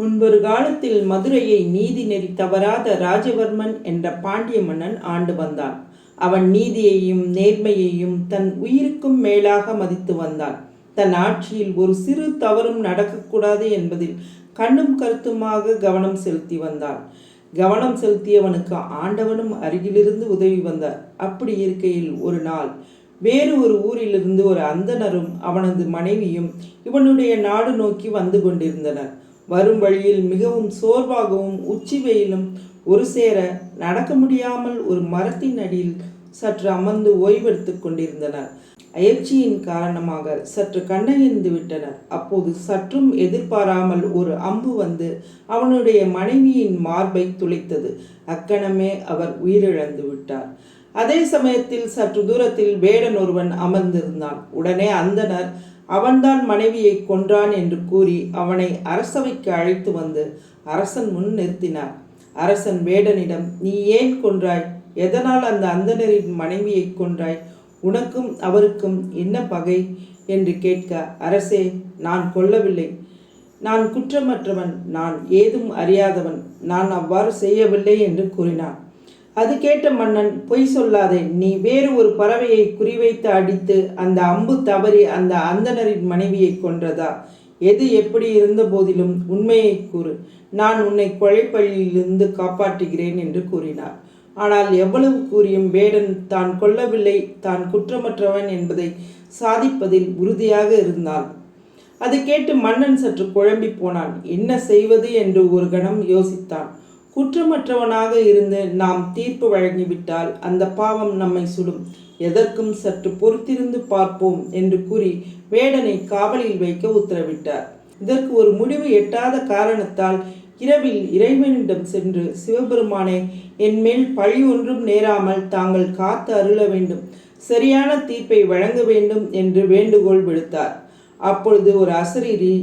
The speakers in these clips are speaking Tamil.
முன்பொரு காலத்தில் மதுரையை நீதி நெறி தவறாத ராஜவர்மன் என்ற பாண்டிய மன்னன் ஆண்டு வந்தான். அவன் நீதியையும் நேர்மையையும் தன் உயிருக்கும் மேலாக மதித்து வந்தான். தன் ஆட்சியில் ஒரு சிறு தவறும் நடக்கக்கூடாது என்பதில் கண்ணும் கருத்துமாக கவனம் செலுத்தி வந்தான். கவனம் செலுத்தியவனுக்கு ஆண்டவனும் அருகிலிருந்து உதவி வந்தார். அப்படி இருக்கையில் ஒரு நாள் வேறு ஒரு ஊரிலிருந்து ஒரு அந்தணரும் அவனது மனைவியும் இவனுடைய நாடு நோக்கி வந்து கொண்டிருந்தனர். வரும் வழியில் மிகவும் சோர்வாகவும் உச்சி வெயிலும் ஒரு சேர நடக்க முடியாமல் ஒரு மரத்தின் அடியில் சற்று அமர்ந்து ஓய்வெடுத்து கொண்டிருந்தனர். அயற்சியின் காரணமாக சற்று கண்ணகிந்து விட்டனர். அப்போது சற்றும் எதிர்பாராமல் ஒரு அம்பு வந்து அவனுடைய மனைவியின் மார்பை துளைத்தது. அக்கணமே அவர் உயிரிழந்து விட்டார். அதே சமயத்தில் சற்று தூரத்தில் வேடன் ஒருவன் அமர்ந்திருந்தான். உடனே அந்தனர் அவன்தான் மனைவியை கொன்றான் என்று கூறி அவனை அரசவைக்கு அழைத்து வந்து அரசன் முன் நிறுத்தினார். அரசன் வேடனிடம் நீ ஏன் கொன்றாய்? எதனால் அந்த அந்தணரின் மனைவியை கொன்றாய்? உனக்கும் அவருக்கும் என்ன பகை? என்று கேட்க அரசே நான் கொல்லவில்லை. நான் குற்றமற்றவன். நான் ஏதும் அறியாதவன். நான் அவ்வாறு செய்யவில்லை என்று கூறினான். அது கேட்ட மன்னன் பொய் சொல்லாதே நீ வேறு ஒரு பறவையை குறிவைத்து அடித்து அந்த அம்பு தவறி அந்த அந்தணரின் மனைவியை கொன்றதா? எது எப்படி இருந்த போதிலும் உண்மையை கூறு. நான் உன்னை கொலைப்பழியிலிருந்து காப்பாற்றுகிறேன் என்று கூறினார். ஆனால் எவ்வளவு கூறியும் வேடன் தான் கொல்லவில்லை தான் குற்றமற்றவன் என்பதை சாதிப்பதில் உறுதியாக இருந்தான். அதை கேட்டு மன்னன் சற்று குழம்பி போனான். என்ன செய்வது? என்று ஒரு கணம் யோசித்தான். குற்றமற்றவனாக இருந்து நாம் தீர்ப்பு வழங்கிவிட்டால் அந்த பாவம் நம்மை சுடும். எதற்கும் சற்று பொறுத்திருந்து பார்ப்போம் என்று கூறி வேடனை காவலில் வைக்க உத்தரவிட்டார். இதற்கு ஒரு முடிவு எட்டாத காரணத்தால் இரவில் இறைவனிடம் சென்று சிவபெருமானே என் மேல் பழி ஒன்றும் நேராமல் தாங்கள் காத்து அருள வேண்டும். சரியான தீர்ப்பை வழங்க வேண்டும் என்று வேண்டுகோள் விடுத்தார். அப்பொழுது ஒரு அசரீரி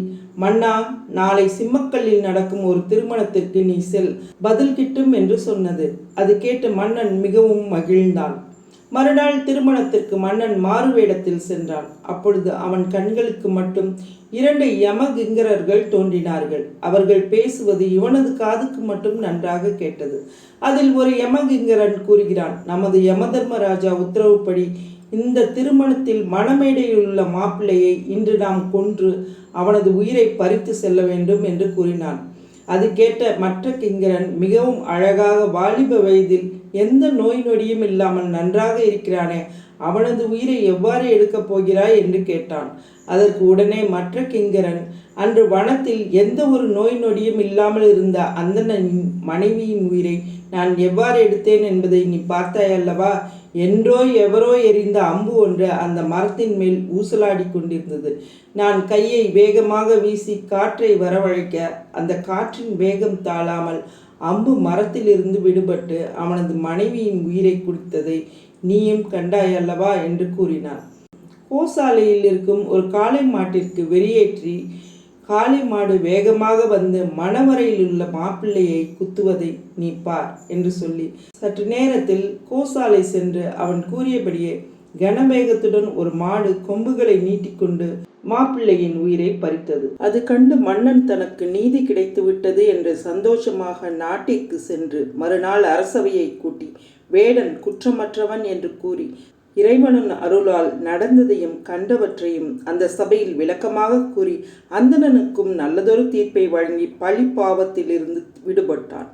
மன்னா நாளை சிம்மக்கல்லில் நடக்கும் ஒரு திருமணத்திற்கு நீ செல். பதில் கிட்டும் என்று சொன்னது. அது கேட்டு மன்னன் மிகவும் மகிழ்ந்தான். மறுநாள் திருமணத்திற்கு மன்னன் மாறு வேடத்தில் சென்றான். அப்பொழுது அவன் கண்களுக்கு மட்டும் இரண்டு யமகிங்கரர்கள் தோன்றினார்கள். அவர்கள் பேசுவது இவனது காதுக்கு மட்டும் நன்றாக கேட்டது. அதில் ஒரு யமகிங்கரன் கூறுகிறான் நமது யமதர்மராஜா உத்தரவுப்படி இந்த திருமணத்தில் மணமேடையில் உள்ள மாப்பிள்ளையை இன்று நாம் கொன்று அவனது உயிரை பறித்து செல்ல வேண்டும் என்று கூறினான். அது கேட்ட மற்ற கிங்கரன் மிகவும் அழகாக வாலிப வயதில் எந்த நோய் நொடியும் இல்லாமல் நன்றாக இருக்கிறானே அவனது உயிரை எவ்வாறு எடுக்கப் போகிறாய் என்று கேட்டான். அதற்கு உடனே மற்ற கிங்கரன் அன்று வனத்தில் எந்த ஒரு நோய் நொடியும் இல்லாமல் இருந்த அந்தணனின் மனைவியின் உயிரை நான் எவ்வாறு எடுத்தேன் என்பதை நீ பார்த்தாய் அல்லவா என்றோ எவரோ எறிந்த அம்பு ஒன்று அந்த மரத்தின் மேல் ஊசலாடி கொண்டிருந்தது. நான் கையை வேகமாக வீசி காற்றை வரவழைக்க அந்த காற்றின் வேகம் தாழாமல் அம்பு மரத்திலிருந்து விடுபட்டு அவனது மனைவியின் உயிரை குடித்ததை நீயும் கண்டாய் அல்லவா? என்று கூறினார். கோசாலையில் இருக்கும் ஒரு காளை மாட்டிற்கு வெறியேற்றி காளை மாடு வேகமாக வந்து மணவரையில் உள்ள மாப்பிள்ளையை குத்துவதை நீ பார் என்று சொல்லி. சற்று நேரத்தில் கோசாலை சென்று அவன் கூறியபடியே கனவேகத்துடன் ஒரு மாடு கொம்புகளை நீட்டிக்கொண்டு மாப்பிள்ளையின் உயிரை பறித்தது. அது கண்டு மன்னன் தனக்கு நீதி கிடைத்து விட்டது என்று சந்தோஷமாக நாட்டிற்கு சென்று மறுநாள் அரசவையை கூட்டி வேடன் குற்றமற்றவன் என்று கூறி இறைவனின் அருளால் நடந்ததையும் கண்டவற்றையும் அந்த சபையில் விளக்கமாக கூறி அந்தணனுக்கும் நல்லதொரு தீர்ப்பை வழங்கி பழி பாவத்திலிருந்து விடுபட்டான்.